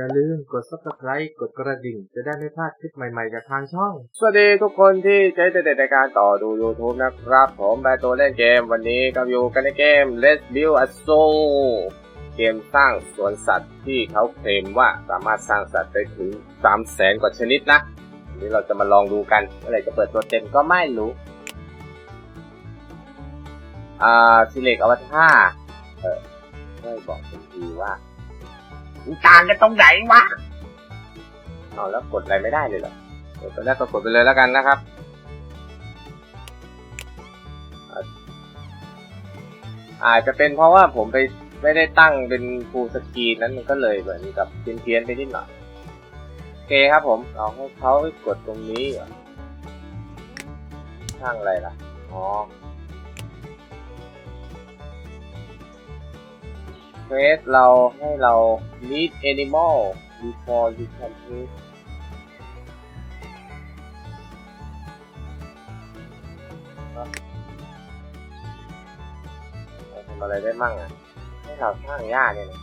อย่าลืมกด subscribe กดกระดิ่ง จะได้ไม่พลาดคลิปใหม่ๆจากทางช่อง สวัสดีทุกคนที่ใช้เด็ดในการต่อดู YouTube นะครับ ผมแบร์ตัวเล่นเกมวันนี้ก็อยู่กันในเกม Let's Build a Zoo เกมสร้างสวนสัตว์ที่เขาเคลมว่าสามารถสร้างสัตว์ได้ถึง 3 0 0แสนกว่าชนิดนะวันนี้เราจะมาลองดูกันเมื่อไหร่จะเปิดตัวเต็มก็ไม่รู้อ่า Select Avatar เออช่บอกผมทีว่า ต่างกันตรงไหนวะเอาแล้วกดอะไรไม่ได้เลยเหรอเดี๋ยวตอนแรกก็กดไปเลยแล้วกันนะครับอาจจะเป็นเพราะว่าผมไปไม่ได้ตั้งเป็นฟูลสกรีนนั้นมันก็เลยเหมือนกับเพี้ยนๆไปนิดหน่อยโอเคครับผมเราให้เขากดตรงนี้ช่างอะไรล่ะ อ๋อ เฟสเราให้เรา meet animal before you can eat เราทำอะไรได้มั่งอะ ให้เราสร้างหญ้าเนี่ยนะ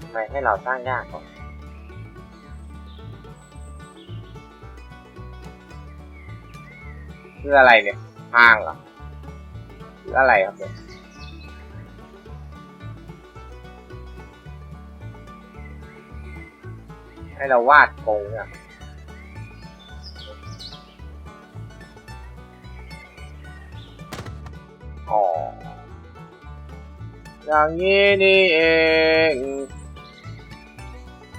ทำไมให้เราสร้างหญ้าก่อนเพื่ออะไรเนี่ยทางเหรอหรืออะไรครับเนี่ย ให้เราวาดกรงอ๋ออย่างนี้นี่เอง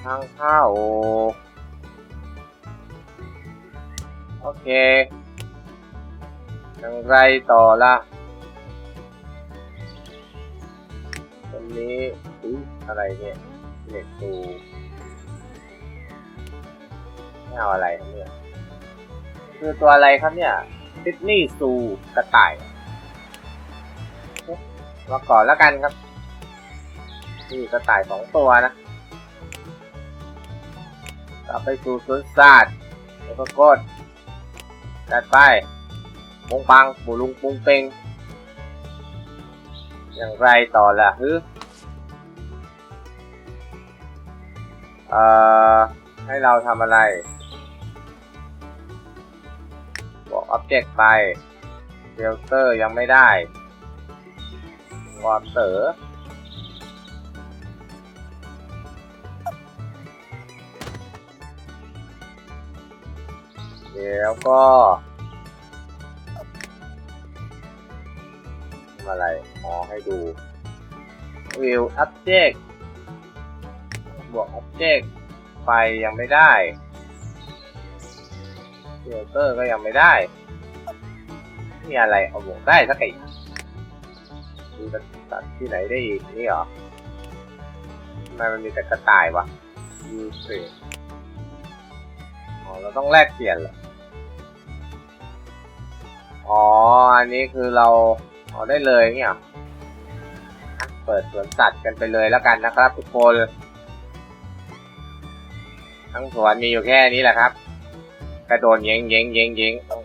ทางเข้า โอเคอย่างไรต่อละตรงนี้อุ๊ยอะไรเนี่ยเหล็กตู ไม่เอาอะไรครับเนี่ยคือตัวอะไรครับเนี่ยซิดนีย์ซูกระต่ายมาก่อนแล้วกันครับนี่กระต่ายสองตัวนะกลับไปสู่สวนสัตว์แล้วก็กดจัดไปมงปังปูลุงปุงเปงอย่างไรต่อล่ะฮึเอ่อให้เราทำอะไร object ไป filter ยังไม่ได้วอเตอร์เดี๋ยวก็ทำอะไรอ๋อให้ดู view object บวก object ไฟยังไม่ได้ filter ก็ยังไม่ได้ มีอะไรเอาบวกได้สักไอ้ดูจะตัดที่ไหนได้อีกนี่เหรอทำไมมันมีแต่กระต่ายวะยูเซอ๋อเราต้องแลกเปลี่ยนเหรออ๋อ อันนี้คือเราเอาได้เลยเนี่ยเหรอเปิดสวนสัตว์กันไปเลยแล้วกันนะครับทุกคน ทั้งสวนมีอยู่แค่นี้แหละครับกระโดดเย้งเย้งเย้งเย้งอื้อ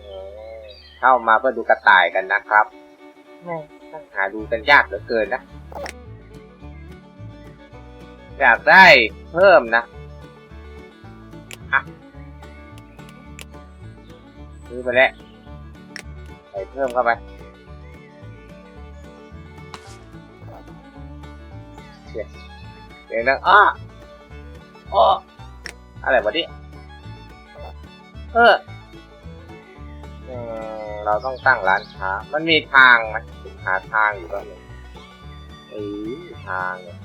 หือ เข้ามาเพื่อดูกระต่ายกันนะครับแม่หาดูกันยากเหลือเกินนะ อยากได้เพิ่มนะอะซื้อไปแล้วใส่เพิ่มเข้าไป เดี๋ยวเดี๋ยวนะอ้ออ้ออะไรวะเนี่ยเอออืม เราต้องตั้งร้านค้า มันมีทางไหมหาทางอยู่ก็มีเออทางเนี่ย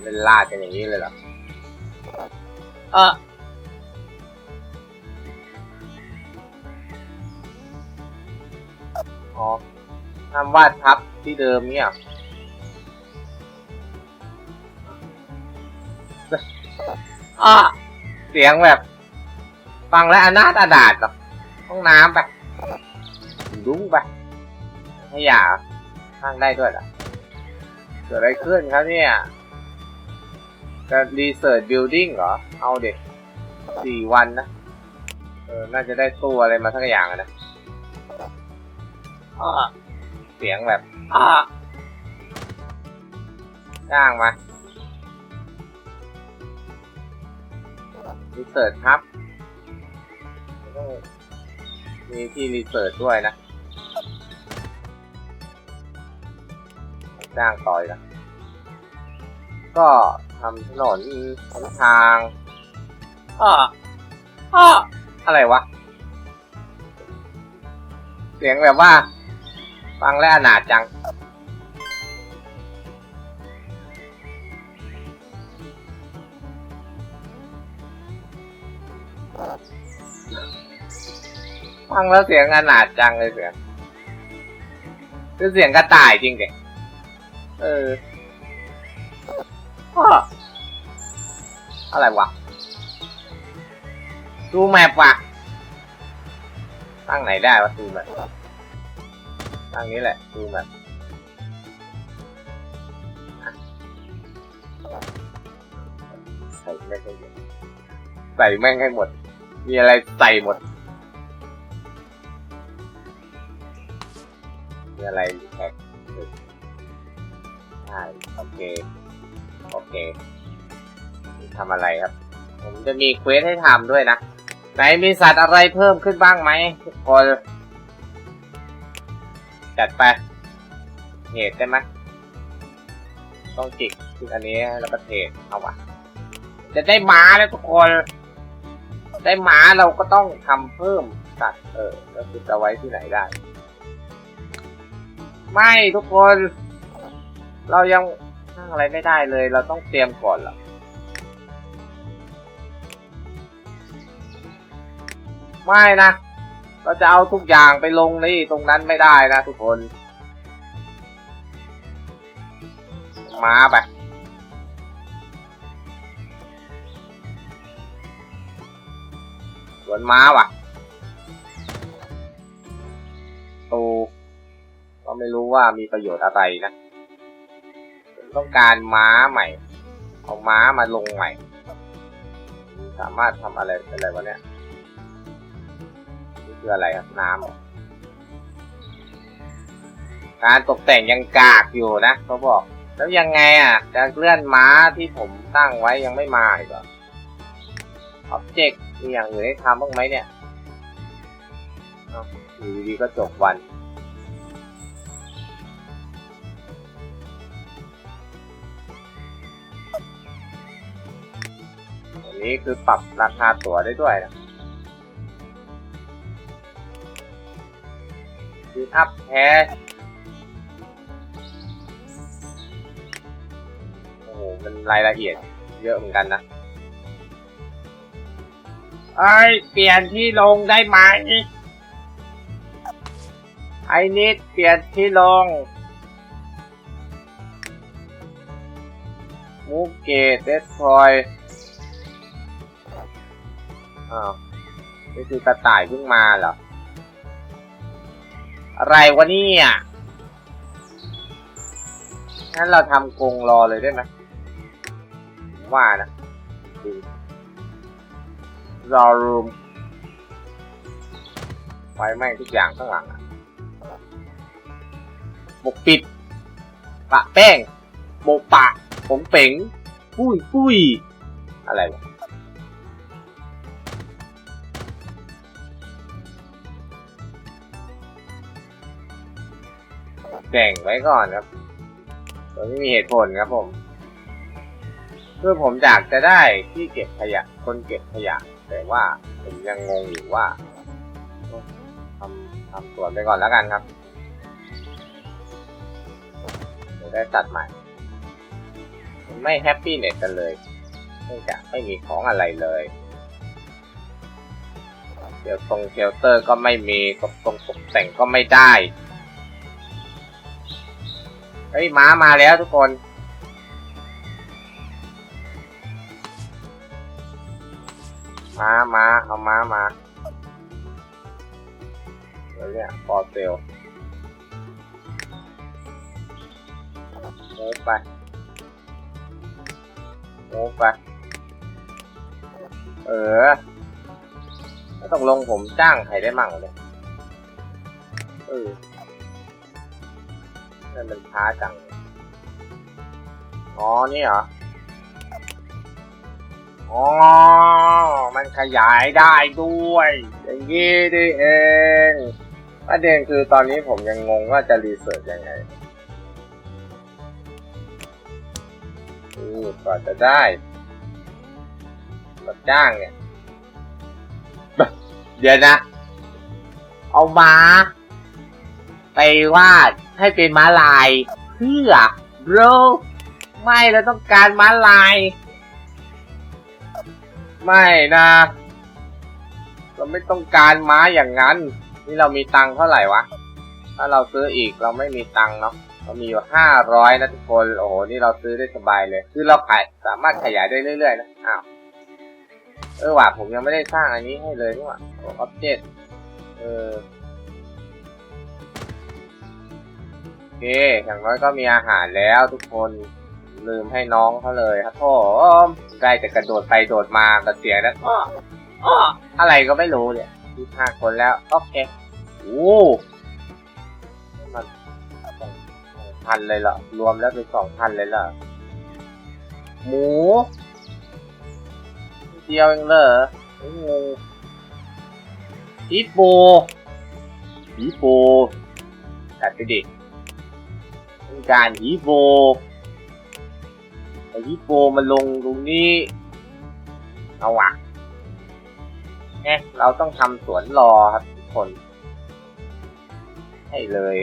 เล่นลาดกันอย่างนี้เลยเหรอเอออ๋อทำวาดทับที่เดิมเนี่ยอะเสียงแบบ ฟังแล้วอนาถอนาถเนาะห้องน้ำไปดุ้งไปขยะสร้างได้ด้วยเหรอเกิดอะไรขึ้นครับเนี่ย จะรีเสิร์ชบิลดิ้งเหรอ เอาเด็กสี่วันนะ เออ น่าจะได้ตู้อะไรมาสักอย่างนะเสียงแบบจ้างมารีเสิร์ชครับ มีที่รีเสิร์ชด้วยนะจ้างต่อยนะก็ทำถนนทำทางอ้ออ้ออะไรวะ เสียงแบบว่า ฟังแล้วอนาถจัง ฟังแล้วเสียงอนาถจังเลยเสียงคือเสียงกระต่ายจริงเด็เออออะไรวะ ดูแมปว่ะตั้งไหนได้วะดูแมปตั้งนี้แหละ ดูแมปใส่แม่งให้หมด ใส่แม่งให้หมด มีอะไรใส่หมด มีอะไรแท็กใช่โอเค โอเคทำอะไรครับ ผมจะมีเควสให้ทำด้วยนะ ไหนมีสัตว์อะไรเพิ่มขึ้นบ้างไหมทุกคน จัดไป เหตุได้ไหมต้องจิกอันนี้แล้วก็เทเอาวะจะได้หมาแล้วทุกคน ได้หมาเราก็ต้องทำเพิ่มสัตว์เออแล้วคือจะไว้ที่ไหนได้ ไม่ทุกคน เรายังสร้างอะไรไม่ได้เลย เราต้องเตรียมก่อนเหรอไม่นะ เราจะเอาทุกอย่างไปลงนี่ตรงนั้นไม่ได้นะทุกคน มาไปสวนม้าว่ะตู ก็ไม่รู้ว่ามีประโยชน์อะไรนะต้องการม้าใหม่ เอาม้ามาลงใหม่ สามารถทำอะไรอะไรวะเนี่ยนี่คืออะไรครับน้ำการตกแต่งยังกากอยู่นะเขาบอก แล้วยังไงอะจะเลื่อนม้าที่ผมตั้งไว้ยังไม่มาอีกเหรออ็อบเจกต์มีอย่างอื่นให้ทำบ้างไหมเนี่ยเอ้ยู่ดีก็จบวัน นี้คือปรับราคาตั๋วได้ด้วยนะคืออัพแคชโอ้โห มันรายละเอียดเยอะเหมือนกันนะไอ้ยเปลี่ยนที่ลงได้ไหมไอ้นิดเปลี่ยนที่ลงมูเกตเดสทรอย อ้าวนี่คือกระต่ายเพิ่งมาเหรอ อะไรวะเนี่ยงั้นเราทำกรงรอเลยได้ไหมผมว่านะดีรอรูมไฟไหม้ทุกอย่างข้างหลังอะบกปิด ปะแป้งโบกปะ ผมเป๋งปุ้ยปุ้ยอะไรวะ แก่งไว้ก่อนครับโดยไม่มีเหตุผลครับผมเพื่อผมอยากจะได้ที่เก็บขยะ คนเก็บขยะ แต่ว่าผมยังงงอยู่ว่าทำทำสวนไปก่อนแล้วกันครับเดี๋ยวได้ตัดใหม่ ไม่แฮปปี้เน็ตกันเลยเนื่องจากไม่มีของอะไรเลยเดี๋ยวตรงเชลเตอร์ก็ไม่มีตกตรงตกแต่งก็ไม่ได้ เฮ้ยม้ามาแล้วทุกคนม้าม้าเอาม้ามาเดี๋ยวเนี่ยฟอเซลโมไปโมไป เออต้องลงผมจ้างใครได้มั่งเนี่ยเออ นั่นมันช้าจัง อ๋อ นี่เหรอ อ๋อ มันขยายได้ด้วย อย่างนี้ดิเองประเด็นคือตอนนี้ผมยังงงว่าจะรีเสิร์ชยังไงอือก่อนจะได้รับจ้างเนี่ย เดี๋ยวนะ เอามา ไปวาด ให้เป็นม้าลายเพื่อ bro ไม่เราต้องการม้าลาย ไม่นะ เราไม่ต้องการม้าอย่างนั้น นี่เรามีตังค์เท่าไหร่วะ ถ้าเราซื้ออีกเราไม่มีตังค์เนาะเรามีอยู่ห้าร้อยนะทุกคน โอ้โห นี่เราซื้อได้สบายเลย คือเราขายสามารถขยายได้เรื่อยๆนะ อ้าว เออว่ะผมยังไม่ได้สร้างอันนี้ให้เลยนี่หว่าออบเจกต์เออ เค อย่างน้อยก็มีอาหารแล้วทุกคนลืมให้น้องเขาเลยครับพ่อใกล้จะกระโดดไปโดดมากระเสียงแล้วอ้ออ้ออะไรก็ไม่รู้เนี่ยยี่ห้าคนแล้ว โอเคโอ้มันพันเลยเหรอ รวมแล้วเป็นสองพันเลยเหรอ หมู เดียวเองเหรออ้งูฮิปโปฮิปโปตัดไปดิ ต้องการฮิโปไอฮิโปมันลงตรงนี้ เอาว่ะเอ๊ะเราต้องทำสวนรอครับทุกคน ให้เลย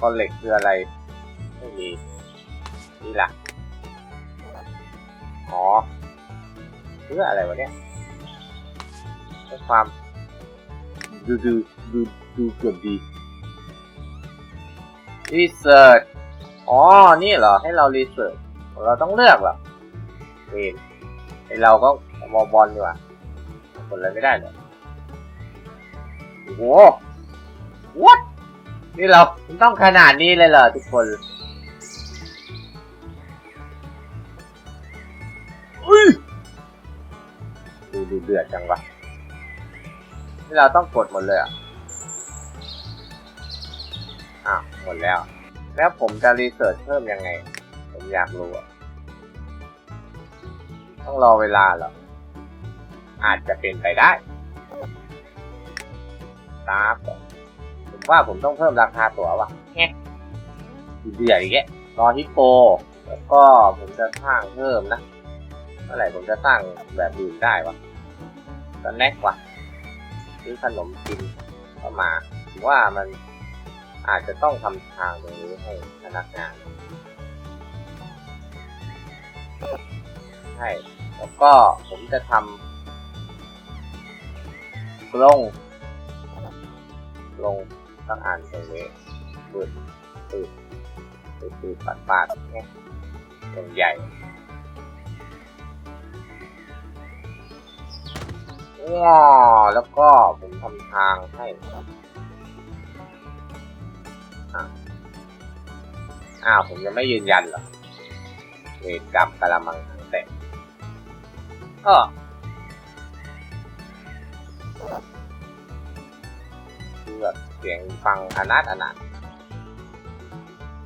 ก้อนเหล็กคืออะไร ไม่มี นี่ล่ะ อ๋อเพื่ออะไรวะเนี่ยเพื่อความดูดูดูดูเกือบดี รีเสิร์ชอ๋อ นี่เหรอ ให้เรารีเสิร์ชเราต้องเลือกเหรอเวนไอเราก็บอลบอลดีกว่าคนอะไรไม่ได้เลยโอ้โห what นี่เราต้องขนาดนี้เลยเหรอทุกคนดูดูเดือดจังวะนี่เราต้องกดหมดเลยอะ หมดแล้ว แล้วผมจะรีเสิร์ชเพิ่มยังไง ผมอยากรู้อะต้องรอเวลาเหรอ อาจจะเป็นไปได้ตามผมว่าผมต้องเพิ่มราคาตั๋วว่ะแฮะเดือดอีกแกรอฮิปโป แล้วก็ผมจะสร้างเพิ่มนะเมื่อไหร่ผมจะสร้างแบบอื่นได้วะตอนแรกวะซื้อขนมกินเข้ามาผมว่ามัน อาจจะต้องทำทางตรงนี้ให้พนักงาน ใช่ แล้วก็ผมจะทำกรงลงต้องอ่านตรงนี้ปืดปืดปืดปืดปาดปาดเนี่ยตรงใหญ่ว้าแล้วก็ผมทำทางให้ครับ อ้าวผมยังไม่ยืนยันหรอเวรกรรมกะละมังถังแตกก็คือแบบเสียงฟังอนาถอนาถ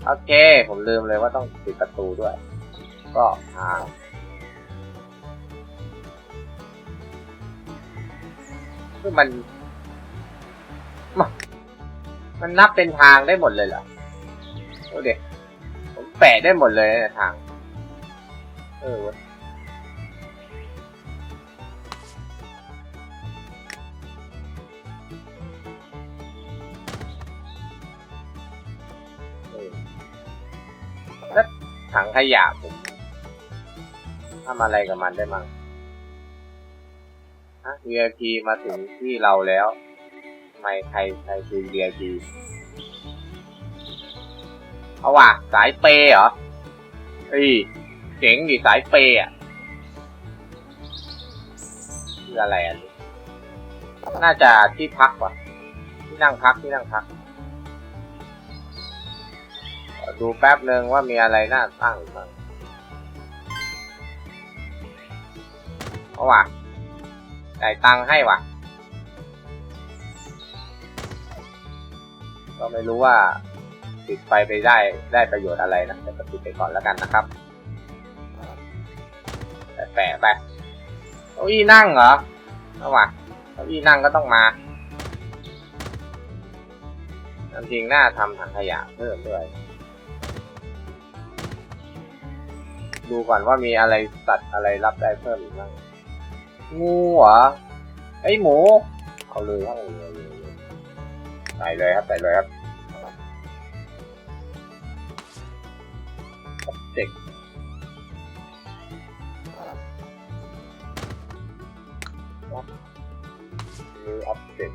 โอเค ผมลืมเลยว่าต้องปิดประตูด้วย ก็ทาคือมัน มันนับเป็นทางได้หมดเลยเหรอโอเด็ก แปะได้หมดเลยนะทาง เออแล้วถังขยะผมทำอะไรกับมันได้มั้งฮะ VIP มาถึงที่เราแล้วทำไมใครใครคือ VIP เอาว่ะสายเปย์เหรอเอ้ยเจ๋งดิสายเปย์อะคืออะไรอันนี้น่าจะที่พักว่ะที่นั่งพักที่นั่งพัก ดูแป๊บหนึ่งว่ามีอะไรน่าตั้งบ้างเอาว่ะจ่ายตังค์ให้ว่ะ ก็ไม่รู้ว่า ติดไปไปได้ได้ประโยชน์อะไรนะแต่ก็ติดไปก่อนแล้วกันนะครับแปะไปเก้าอี้นั่งเหรอเอาวะเก้าอี้นั่งก็ต้องมาจริงๆน่าทำถังขยะเพิ่มด้วยดูก่อนว่ามีอะไรสัตว์อะไรรับได้เพิ่มอีกบ้างงูเหรอไอหมูเอาเลยครับเอาเลยเอาเลยเอาเลยใส่เลยครับใส่เลยครับ นิวอัปเดต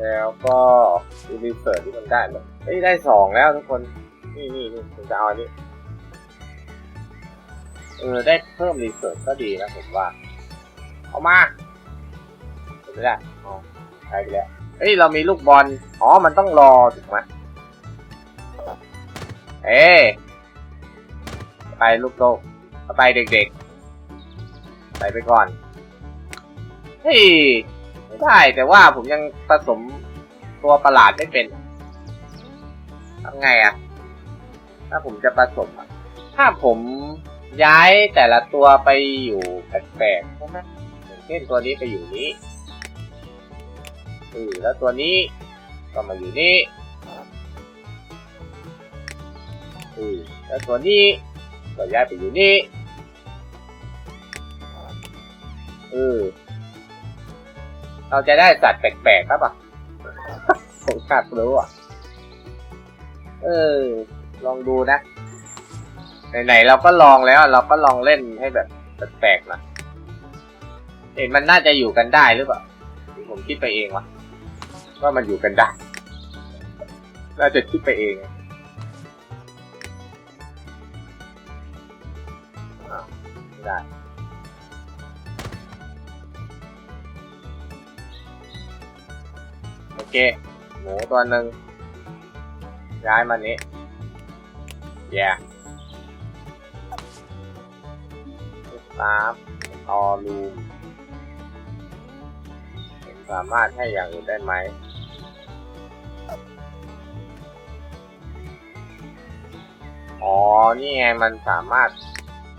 แล้วก็รีเสิร์ชที่มันได้เลยเฮ้ยได้สองแล้วทุกคน นี่นี่นี่ผมจะเอาอันนี้ เออ ได้เพิ่มรีเสิร์ชก็ดีนะผมว่า เอามาไม่ได้อ๋อใช้ไปแล้ว เฮ้ย เรามีลูกบอล อ๋อ มันต้องรอถูกไหมเอ้ย ไปลูกโลกไปเด็กๆ ไปไปก่อน เฮ้ยไม่ได้แต่ว่าผมยังผสมตัวประหลาดไม่เป็นทำไงอะถ้าผมจะผสมอะถ้าผมย้ายแต่ละตัวไปอยู่แปลกๆใช่ไหมเช่นตัวนี้ไปอยู่นี้เออแล้วตัวนี้ก็มาอยู่นี่เออแล้วตัวนี้ ก็ย้ายไปอยู่นี่เออเราจะได้สัตว์แปลกๆครับอะผมอยากรู้อะ เออ ลองดูนะ ไหนๆเราก็ลองแล้ว เราก็ลองเล่นให้แบบแปลกๆนะเห็นมันน่าจะอยู่กันได้หรือเปล่าผมคิดไปเองว่ะว่ามันอยู่กันได้ น่าจะคิดไปเอง อ้าวไม่ได้โอเคหมูตัวหนึ่งย้ายมานี้แย่สามออลูมสามารถให้อย่างอื่นได้ไหมอ๋อ นี่ไง มันสามารถ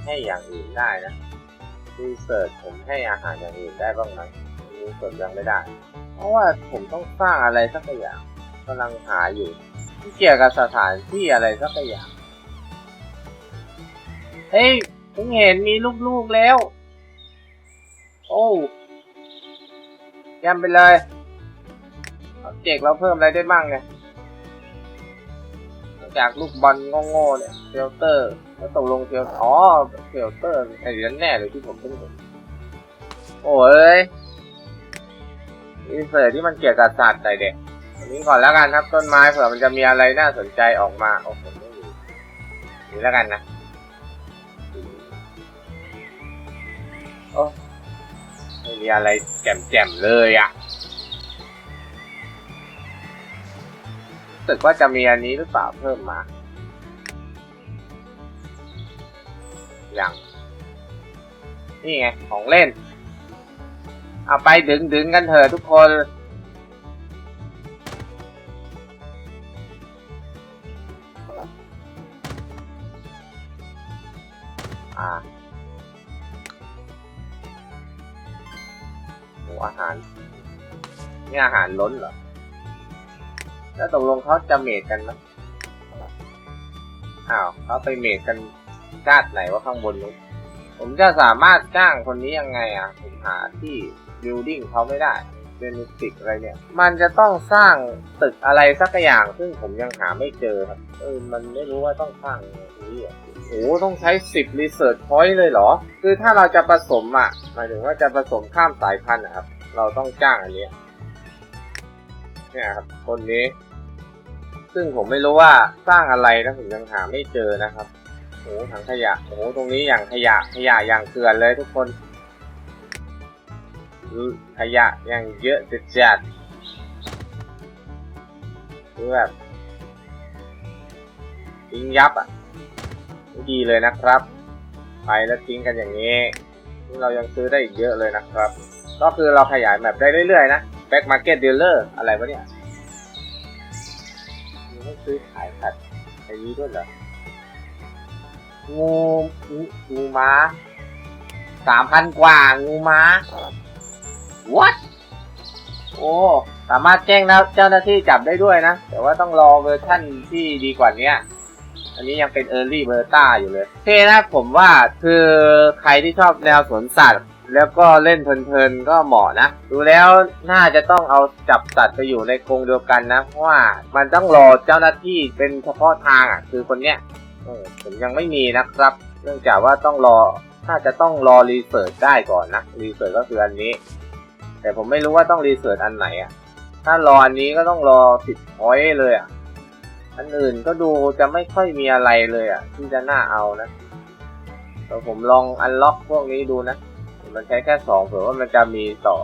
ให้อย่างอื่นได้นะรีเสิร์ชผมให้อาหารอย่างอื่นได้บ้างไหมรีเสิร์ชยังไม่ได้ เพราะว่าผมต้องสร้างอะไรสักอย่างกำลังหาอยู่ ที่เกี่ยวกับสถานที่อะไรสักอย่าง เฮ้ยผมเห็นมีลูกๆแล้ว โอ้ยำไปเลยเเจกเราเพิ่มอะไรได้บ้างเนี่ย จากลูกบอลโง่ๆเนี่ยเฟลเตอร์แล้วตกลงเฟลอ๋อเฟลเตอร์ไอ้นั่นแน่เลยที่ผมเพิ่งเห็นโอ้ยอินเสิร์ตที่มันเกี่ยวกับสัตว์ใส่เด็กอันนี้ก่อนแล้วกันครับต้นไม้เผื่อมันจะมีอะไรน่าสนใจออกมาโอ้ผมไม่มีนี่แล้วกันนะโอ้ไม่มีอะไรแจ่มๆเลยอะ่ สึกว่าจะมีอันนี้หรือเปล่าเพิ่มมาอย่างนี่ไง ของเล่น เอาไปดึงดึงๆกันเถอะทุกคน อ่าโอ้อาหาร นี่อาหารล้นเหรอ แล้วตกลงเขาจะเมดกันไหมอ้าวเขาไปเมดกันชาติไหนว่าข้างบนนู้นผมจะสามารถจ้างคนนี้ยังไงอะ ผมหาที่บิลดิ้งเขาไม่ได้เบนิติกอะไรเนี่ย มันจะต้องสร้างตึกอะไรสักอย่าง ซึ่งผมยังหาไม่เจอครับเออมันไม่รู้ว่าต้องสร้างตรงนี้อะโอ้โหต้องใช้สิบรีเสิร์ชพอยต์เลยเหรอ คือถ้าเราจะผสมอะหมายถึงว่าจะผสมข้ามสายพันธุ์นะครับ เราต้องจ้างอันเนี้ยเนี่ยครับ คนนี้ ซึ่งผมไม่รู้ว่าสร้างอะไรนะผมยังหาไม่เจอนะครับโอ้โหถังขยะโอ้โหตรงนี้อย่างขยะขยะอย่างเกลือนเลยทุกคนดูขยะอย่างเยอะจัดจัดๆคือแบบทิ้งยับอะไม่ดีเลยนะครับ ไปแล้วทิ้งกันอย่างนี้นี่เรายังซื้อได้อีกเยอะเลยนะครับ ก็คือเราขยายแมปได้เรื่อยๆนะ back market dealer อร์อะไรวะเนี่ย ซื้อขายสัตว์อ้นี้ด้วยเหรอ งูงูม้าสามพันกว่า งูม้า what โอ้ สามารถแจ้งเจ้าหน้าที่จับได้ด้วยนะ แต่ว่าต้องรอเวอร์ชั่นที่ดีกว่านี้อันนี้ยังเป็น Early Beta อยู่เลยโอเคนะผมว่าคือใครที่ชอบแนวสวนสัตว์ แล้วก็เล่นเพลินๆก็เหมาะนะ ดูแล้วน่าจะต้องเอาจับสัตว์ไปอยู่ในกรงเดียวกันนะ เพราะว่ามันต้องรอเจ้าหน้าที่เป็นเฉพาะทางอะ คือคนเนี้ยผมยังไม่มีนะครับ เนื่องจากว่าต้องรอ น่าจะต้องรอรีเสิร์ชได้ก่อนนะ รีเสิร์ชก็คืออันนี้ แต่ผมไม่รู้ว่าต้องรีเสิร์ชอันไหนอะ ถ้ารออันนี้ก็ต้องรอสิบพอยเลยอะ อันอื่นก็ดูจะไม่ค่อยมีอะไรเลยอะ ที่จะน่าเอานะเดี๋ยวผมลองอันล็อกพวกนี้ดูนะ มันใช้แค่สองเผื่อว่ามันจะมีต่อ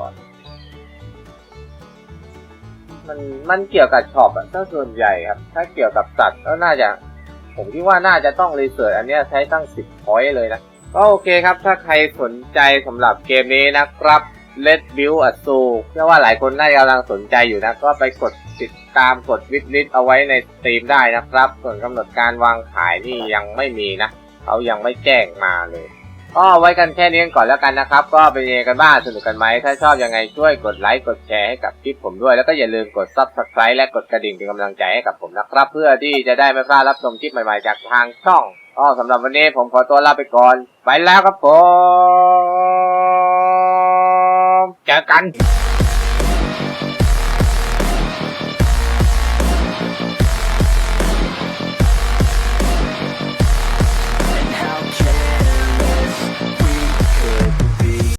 มันมันเกี่ยวกับช็อปอะถ้าส่วนใหญ่ครับ ถ้าเกี่ยวกับสัตว์ก็น่าจะ ผมคิดว่าน่าจะต้องรีเสิร์ชอันเนี้ยใช้ตั้งสิบพอยต์เลยนะ ก็โอเคครับ ถ้าใครสนใจสำหรับเกมนี้นะครับ Let Build a Zoo เชื่อว่าหลายคนน่าจะกำลังสนใจอยู่นะ ก็ไปกดติดตามกดวิดลิสเอาไว้ในสตรีมได้นะครับ ส่วนกำหนดการวางขายนี่ยังไม่มีนะ เขายังไม่แจ้งมาเลย ก็ไว้กันแค่นี้ก่อนแล้วกันนะครับ ก็เป็นยังไงกันบ้างสนุกกันไหมถ้าชอบยังไงช่วยกดไลค์กดแชร์ให้กับคลิปผมด้วยแล้วก็อย่าลืมกด subscribe และกดกระดิ่งเป็นกำลังใจให้กับผมนะครับ เพื่อที่จะได้ไม่พลาดรับชมคลิปใหม่ๆจากทางช่องก็สำหรับวันนี้ผมขอตัวลาไปก่อน ไปแล้วครับผมเจอกัน